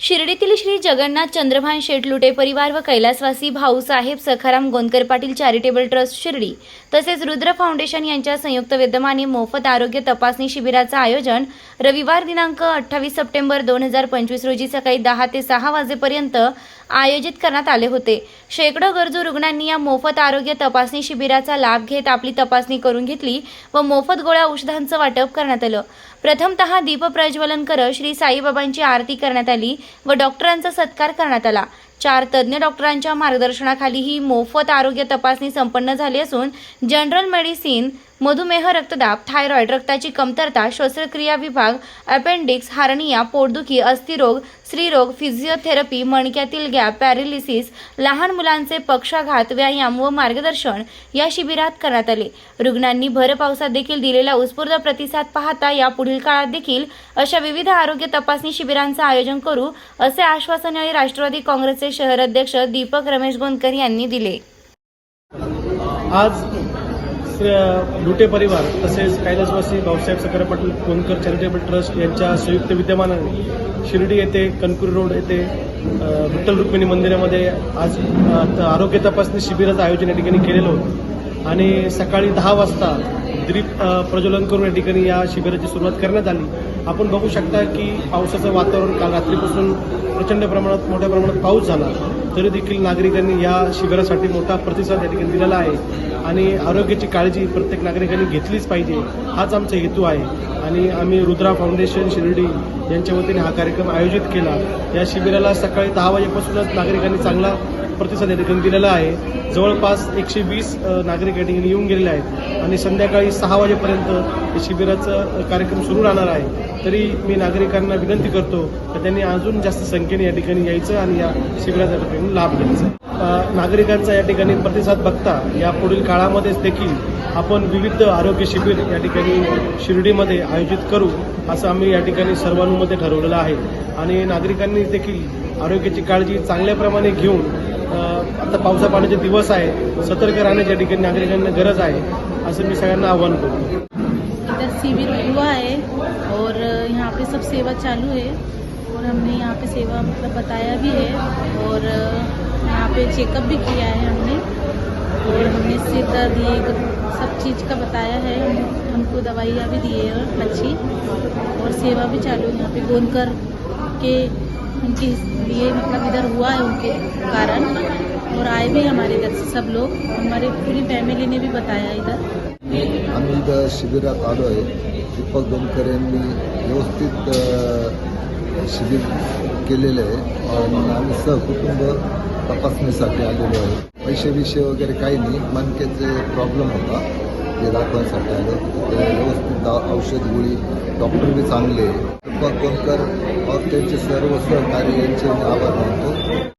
शिर्डीतील श्री जगन्नाथ चंद्रभान शेटलुटे परिवार व कैलासवासी भाऊसाहेब सखाराम गोंदकर पाटील चॅरिटेबल ट्रस्ट शिर्डी तसेच रुद्र फाउंडेशन यांच्या संयुक्त विद्यमाने मोफत आरोग्य तपासणी शिबिराचं आयोजन रविवार दिनांक अठ्ठावीस सप्टेंबर दोन हजार पंचवीस रोजी सकाळी दहा ते सहा वाजेपर्यंत आयोजित करण्यात आले होते. शेकडो गरजू रुग्णांनी या मोफत आरोग्य तपासणी शिबिराचा लाभ घेत आपली तपासणी करून घेतली व मोफत गोळ्या औषधांचं वाटप करण्यात आलं. प्रथमतः दीप प्रज्वलन करत श्री साईबाबांची आरती करण्यात आली व डॉक्टरांचा सत्कार करण्यात आला. चार तज्ज्ञ डॉक्टरांच्या मार्गदर्शनाखाली ही मोफत आरोग्य तपासणी संपन्न झाली असून जनरल मेडिसिन मधुमेह रक्तदाब थायरॉईड रक्ताची कमतरता श्वसनक्रिया विभाग अपेंडिक्स हार्निया पोटदुखी अस्थिरोग स्त्रीरोग फिजिओथेरपी मणक्यातील गॅप पॅरेलिसिस लहान मुलांचे पक्षाघात व्यायाम व मार्गदर्शन या शिबिरात करण्यात आले. रुग्णांनी भर पावसात देखील दिलेला उत्स्फूर्त प्रतिसाद पाहता यापुढील काळात देखील अशा विविध आरोग्य तपासणी शिबिरांचं आयोजन करू असे आश्वासन यावेळी राष्ट्रवादी काँग्रेसचे शहर अध्यक्ष दीपक रमेश गोंदकर यांनी दिले. आज लुटे परिवार तसेच कैलासवासी भाऊसाहेब सकरा पाटील कोणकर चॅरिटेबल ट्रस्ट यांच्या संयुक्त विद्यमानाने शिर्डी येथे कनकुरी रोड येथे विठ्ठल रुक्मिणी मंदिरामध्ये आज आरोग्य तपासणी शिबिराचं आयोजन या ठिकाणी केलेलं होतं. आणि सकाळी दहा वाजता द्रीप प्रज्वलन करून या ठिकाणी या शिबिराची सुरुवात करण्यात आली. आपण बघू शकता की पावसाचं वातावरण काल रात्रीपासून प्रचंड प्रमाणात मोठ्या प्रमाणात पाऊस झाला. तरी देखील नागरिकांनी या शिबिरासाठी मोठा प्रतिसाद या ठिकाणी दिलेला आहे. आणि आरोग्याची काळजी प्रत्येक नागरिकांनी घेतलीच पाहिजे. हाच आमचा हेतू आहे. आणि आम्ही रुद्रा फाउंडेशन शिर्डी यांच्या वतीने हा कार्यक्रम आयोजित केला. या शिबिराला सकाळी दहा वाजेपासूनच नागरिकांनी चांगला प्रतिसाद या ठिकाणी दिलेला आहे. जवळपास एकशे वीस नागरिक या ठिकाणी येऊन गेलेले आहेत. आणि संध्याकाळी सहा वाजेपर्यंत हे शिबिराचं कार्यक्रम सुरू राहणार आहे. तरी मी नागरिकांना विनंती करतो की त्यांनी अजून जास्त संख्येने या ठिकाणी यायचं आणि या शिबिराचा ठिकाणी लाभ घ्यायचा. नागरिकांचा या ठिकाणी प्रतिसाद बघता या पुढील काळामध्येच देखील आपण विविध आरोग्य शिबिर या ठिकाणी शिर्डीमध्ये आयोजित करू असं आम्ही या ठिकाणी सर्वांमध्ये ठरवलेलं आहे. आणि नागरिकांनी देखील आरोग्याची काळजी चांगल्याप्रमाणे घेऊन आता पावसा पाण्याचे दिवस आहे. सतर्क या ठिकाणी नागरिकांना गरज आहे, असं मी सगळ्यांना आव्हान करतो. इधर शिविर हुआ है और यहाँ पे सब सेवा चालू है और हमने यहाँ पे सेवा मतलब बताया भी है और यहाँ पे चेकअप भी किया है हमने। और हमने सिर दर्द ये सब चीज़ का बताया है। हम हमको दवाइयाँ भी दी है अच्छी। और सेवा भी चालू है यहाँ पे गोंदकर के उनके लिए मतलब इधर हुआ है उनके कारण। और आए भी हमारे इधर से सब लोग। हमारे पूरी फैमिली ने भी बताया इधर। आम्ही इथं शिबिरात आलो आहे दीपक गोमकर यांनी व्यवस्थित शिबिर केलेलं आहे। आणि आम्ही सहकुटुंब तपासणीसाठी आलेलो आहे। पैसे विषय वगैरे काही नाही। मनकेचे प्रॉब्लेम होता। ते दाखवण्यासाठी आलो. व्यवस्थित औषध गोळी डॉक्टर बी चांगले आहे. दीपक दोनकर और त्यांचे सर्व सहकारी यांचे मी आभार मानतो